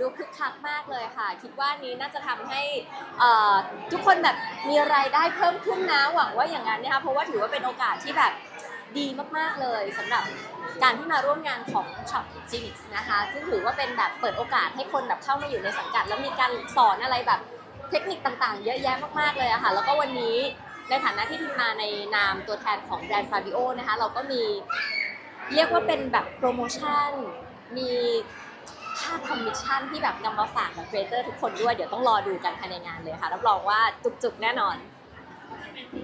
ดูคึกคักมากเลยค่ะ คิดว่านี้น่าจะทำให้ทุกคนแบบมีรายได้เพิ่มขึ้นนะหวังว่าอย่างนั้นนะคะเพราะว่าถือว่าเป็นโอกาสที่แบบดีมากๆเลยสำหรับการที่มาร่วมงานของ Shop Genix นะคะ ซึ่งถือว่าเป็นแบบเปิดโอกาสให้คนแบบเข้ามาอยู่ในสังกัด แล้วมีการสอนอะไรแบบเทคนิคต่างๆ เยอะแยะมากๆเลยอะค่ะ แล้วก็วันนี้ในฐานะที่ทีมมาในนามตัวแทนของแบรนด์ฟาบิโอนะคะ เราก็มีเรียกว่าเป็นแบบโปรโมชั่น มี ค่าคอมมิชชั่นที่แบบนำมาฝากกับครีเอเตอร์ทุกคนด้วย เดี๋ยวต้องรอดูกันภายในงานเลยค่ะ รับรองว่าจุกๆแน่นอนอื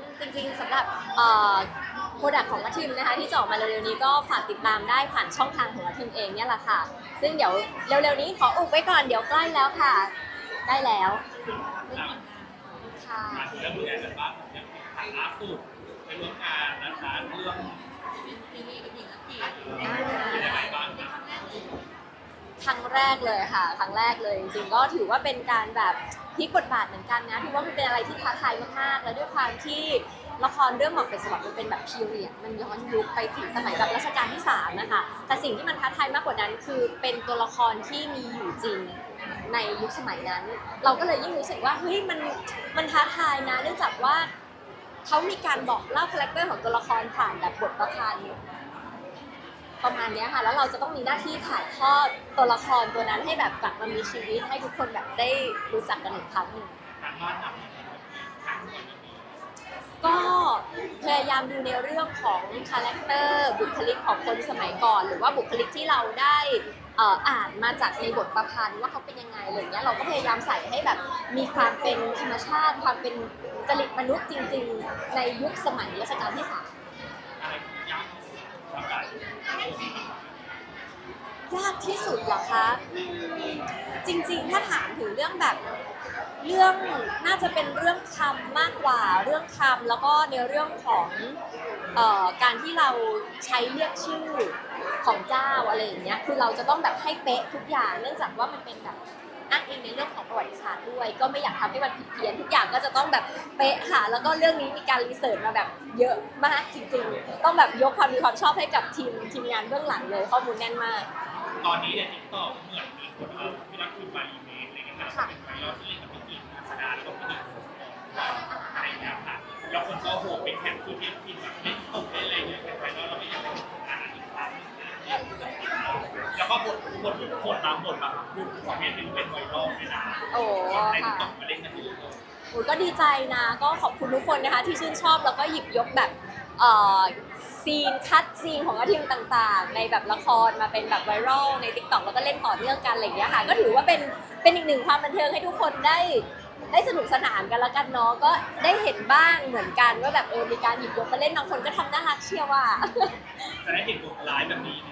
มจริงๆสำหรับโปรดักต์ของวัทีมนะคะที่จะออกมาเร็วๆนี้ก็ฝากติดตามได้ผ่านช่องทางของวัทีมเองเนี่ยแหละค่ะ ซึ่งเดี๋ยวเร็วๆนี้ขออุบไว้ก่อนเดี๋ยวใกล้แล้วค่ะ ใกล้แล้ว ค่ะ มาถึงเรื่องดูแลกันบ้างอย่างฐานล่าสุดไปร่วมงานนะคะเรื่องเป็นยังไงบ้างนะครั้งแรกเลยค่ะ ครั้งแรกเลยจริงๆก็ถือว่าเป็นการแบบพลิกบทบาทเหมือนกันนะถือว่ามันเป็นอะไรที่ท้าทายมากๆ แล้วด้วยความที่ละครเรื่องหมอกเป็นสวัสดิ์มันเป็นแบบพีเรียดมันย้อนยุคไปถึงสมัยแบบรัชกาลที่สามนะคะ แต่สิ่งที่มันท้าทายมากกว่านั้นคือเป็นตัวละครที่มีอยู่จริง ในยุคสมัยนั้น เราก็เลยยิ่งรู้สึกว่าเฮ้ยมันมันท้าทายนะเนื่องจากว่าเขามีการบอกเล่าคาแรคเตอร์ของตัวละครผ่านแบบบทประพันธ์ประมาณนี้ค่ะ แล้วเราจะต้องมีหน้าที่ถ่ายทอดตัวละครตัวนั้นให้แบบกลับมามีชีวิตให้ทุกคนแบบได้รู้จักกันอีกครั้งหนึ่ง ทางบ้านหนักทางคนมี ก็พยายามดูในเรื่องของคาแรคเตอร์บุคลิกของคนสมัยก่อน หรือว่าบุคลิกที่เราได้อ่านมาจากในบทประพันธ์ว่าเขาเป็นยังไงอะไรอเงี้ยเราก็พยายามใส่ให้แบบมีความเป็นธรรมชาติ ความเป็นจริตมนุษย์จริง ๆ ในยุคสมัยรัชกาลที่สามอะไรที่ ยากที่สุดหรับยากที่สุดเหรอคะจริงๆ ถ้าถามถึงเรื่องแบบเรื่องน่าจะเป็นเรื่องคำมากกว่าเรื่องคำแล้วก็ในเรื่องของเอ่อการที่เราใช้เรียกชื่อของเจ้าอะไรอย่างเงี้ยคือเราจะต้องแบบให้เป๊ะทุกอย่างเนื่องจากว่ามันเป็นแบบอ้างอิงในเรื่องของประวัติศาสตร์ด้วย ก็ไม่อยากทำให้มันผิดเพี้ยนทุกอย่างก็จะต้องแบบเป๊ะค่ะแล้วก็เรื่องนี้มีการรีเสิร์ชมาแบบเยอะมากจริง ๆ ต้องแบบยกความดีความชอบให้กับทีมทีมงานเบื้องหลังเลยข้อมูลแน่นมาก ตอนนี้ในทิกตอกเหมือนมีคนเอาพี่รักคุณมารีเมคอะไรเงี้ยค่ะเป็นไวรัลที่เล่นกับพี่กิ๊กอัศดาแล้วก็พี่หนิงอะไรอย่างเงี้ยค่ะแล้วคนก็โหเป็นแท็กที่พี่พิมแบบไม่ตกได้อะไรเงี้ยเป็นไวรัลเราไม่อยากให้อ่านอีกครั้งแล้วก็บทบทบทบางบทบางรูปของเมนเป็นเป็นไวรัลเลยนะโอ้ในทิกค่ะตอกมาเล่นกันอยู่โอ้ยก็ดีใจนะ ก็ขอบคุณทุกคนนะคะที่ชื่นชอบแล้วก็หยิบยกแบบ เอ่อซีนคัดซีนของอาทีมต่างๆ ในแบบละครมาเป็นแบบไวรัลในทิกตอกแล้วก็เล่นต่อเนื่องกันอะไรอย่างเงี้ยค่ะ ก็ถือว่าเป็นเป็นอีกหนึ่งความบันเทิงให้ทุกคนได้ได้สนุกสนานกันแล้วกันเนาะก็ได้เห็นบ้างเหมือนกันว่าแบบเออมีการหยิบยกมาเล่นบางคนก็ทำน่ารักเชียวว่าจะได้เห็นบทร้ายแบบนี้ไหม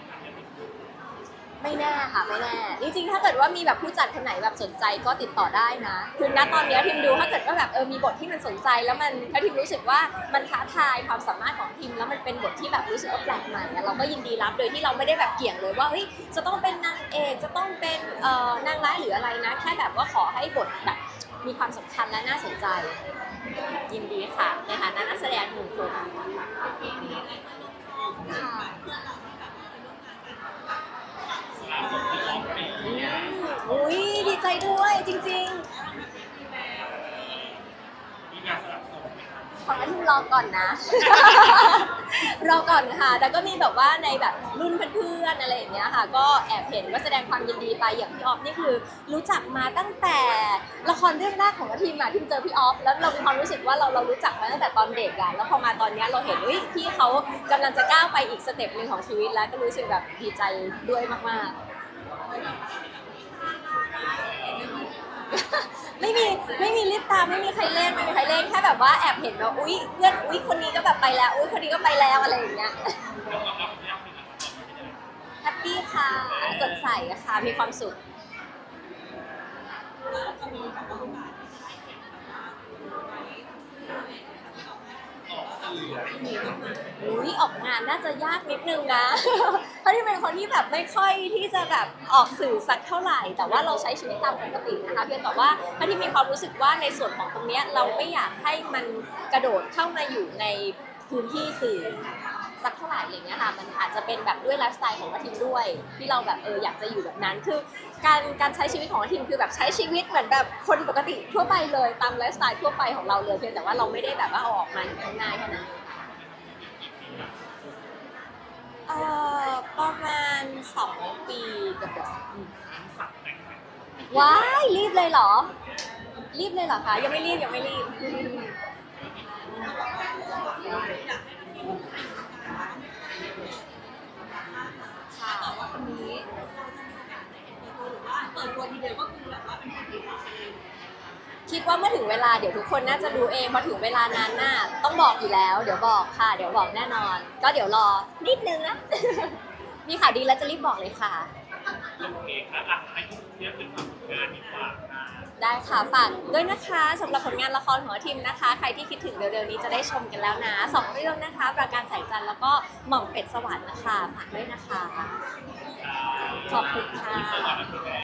ไม่แน่ค่ะไม่แน่จริงๆถ้าเกิดว่ามีแบบผู้จัดคนไหนแบบสนใจก็ติดต่อได้นะ คือณตอนเนี้ยทีมดูถ้าเกิดว่าแบบเออมีบทที่มันสนใจ แล้วมันถ้าทีมรู้สึกว่ามันท้าทายความสามารถของทีมแล้วมันเป็นบทที่แบบรู้สึกว่าแปลกใหม่อะเราก็ยินดีรับโดยที่เราไม่ได้แบบเกี่ยงเลยว่าเฮ้ยจะต้องเป็นนางเอกจะต้องเป็นเอ่อนางร้ายหรืออะไรนะ แค่แบบว่าขอให้บทแบบมีความสำคัญและน่าสนใจ ยินดีค่ะในฐานะนักแสดงหนึ่งคนค่ะ สลาสดที่ร้องเพลง อืมอุ้ย ดีใจด้วยจริงๆมีงานสลับส่งไหมคะขอที่รอก่อนนะ รอก่อนค่ะ แต่ก็มีแบบว่าในแบบรุ่นเพื่อนๆอะไรอย่างเงี้ยค่ะ ก็แอบเห็นว่าแสดงความยินดีไปอย่างพี่ออฟนี่คือรู้จักมาตั้งแต่ละครเรื่องแรกของทีมอะที่เจอพี่ออฟแล้วเรามีความรู้สึกว่าเราเรารู้จักมาตั้งแต่ตอนเด็กอะแล้วพอมาตอนเนี้ยเราเห็นว่าพี่เขากำลังจะก้าวไปอีกสเต็ปหนึ่งของชีวิตแล้วก็รู้สึกแบบดีใจด้วยมากๆ ไม่มีไม่มีลิปตาไม่มีใครเล่นไม่มีใครเล่นแค่แบบว่าแอบเห็นว่าอุ๊ยเพื่อนอุ๊ยคนนี้ก็แบบไปแล้วอุ๊ยคนนี้ก็ไปแล้วอะไรอย่างเงี้ยแฮปปี้ค่ะสดใสค่ะมีความสุขกสื่ อุ้ยออกงานน่าจะยากนิดนึงนะ เพราะที่เป็นคนที่แบบไม่ค่อยที่จะแบบออกสื่อสักเท่าไหร่ แต่ว่าเราใช้ชีวิตตามปกตินะคะเพียงแต่ว่าถ้าที่มีความรู้สึกว่าในส่วนของตรงเนี้ยเราไม่อยากให้มันกระโดดเข้ามาอยู่ในพื้นที่สื่อ สักเท่าไหร่อะไรเงี้ยค่ะมันอาจจะเป็นแบบด้วยไลฟ์สไตล์ของอาทิมด้วย ที่เราแบบเอออยากจะอยู่แบบนั้น คือ การการใช้ชีวิตของอาทิมคือแบบใช้ชีวิตเหมือนแบบคนปกติทั่วไปเลยตามไลฟ์สไตล์ทั่วไปของเราเลยเพียงแต่ว่าเราไม่ได้แบบว่าเอาออกมาอยู่ข้างหน้าแค่นั้นเองค่ะเอ่อประมาณสองปีเกับเกือบสามปีสักแต่งงานว้ายรีบเลยเหรอ รีบเลยเหรอคะยังไม่รีบยังไม่รีบ ค่ะ แต่ว่าคนนี้หรือว่าเปิดตัวทีเดียวก็คือ แบบว่าเป็นคนที่เขาเองคิดว่าเมื่อถึงเวลาเดี๋ยวทุกคนน่าจะรู้เองพอถึงเวลานั้นน่ะต้องบอกอยู่แล้ว เดี๋ยวบอกค่ะ เดี๋ยวบอกแน่นอน ก็เดี๋ยวรอนิดนึงนะ มีข่าวดีแล้วจะรีบบอกเลยค่ะ โอเคครับอะให้ทุกเทียบเป็นความผลงานดีกว่าอ่าได้ค่ะฝากด้วยนะคะสำหรับผลงานละครของทีมนะคะ ใครที่คิดถึงเร็วๆนี้จะได้ชมกันแล้วนะสองเรื่องนะคะ ประการแสงจันทร์แล้วก็หม่อมเป็ดสวรรค์นะคะฝากด้วยนะคะ ขอบคุณค่ะสวัสดีครับ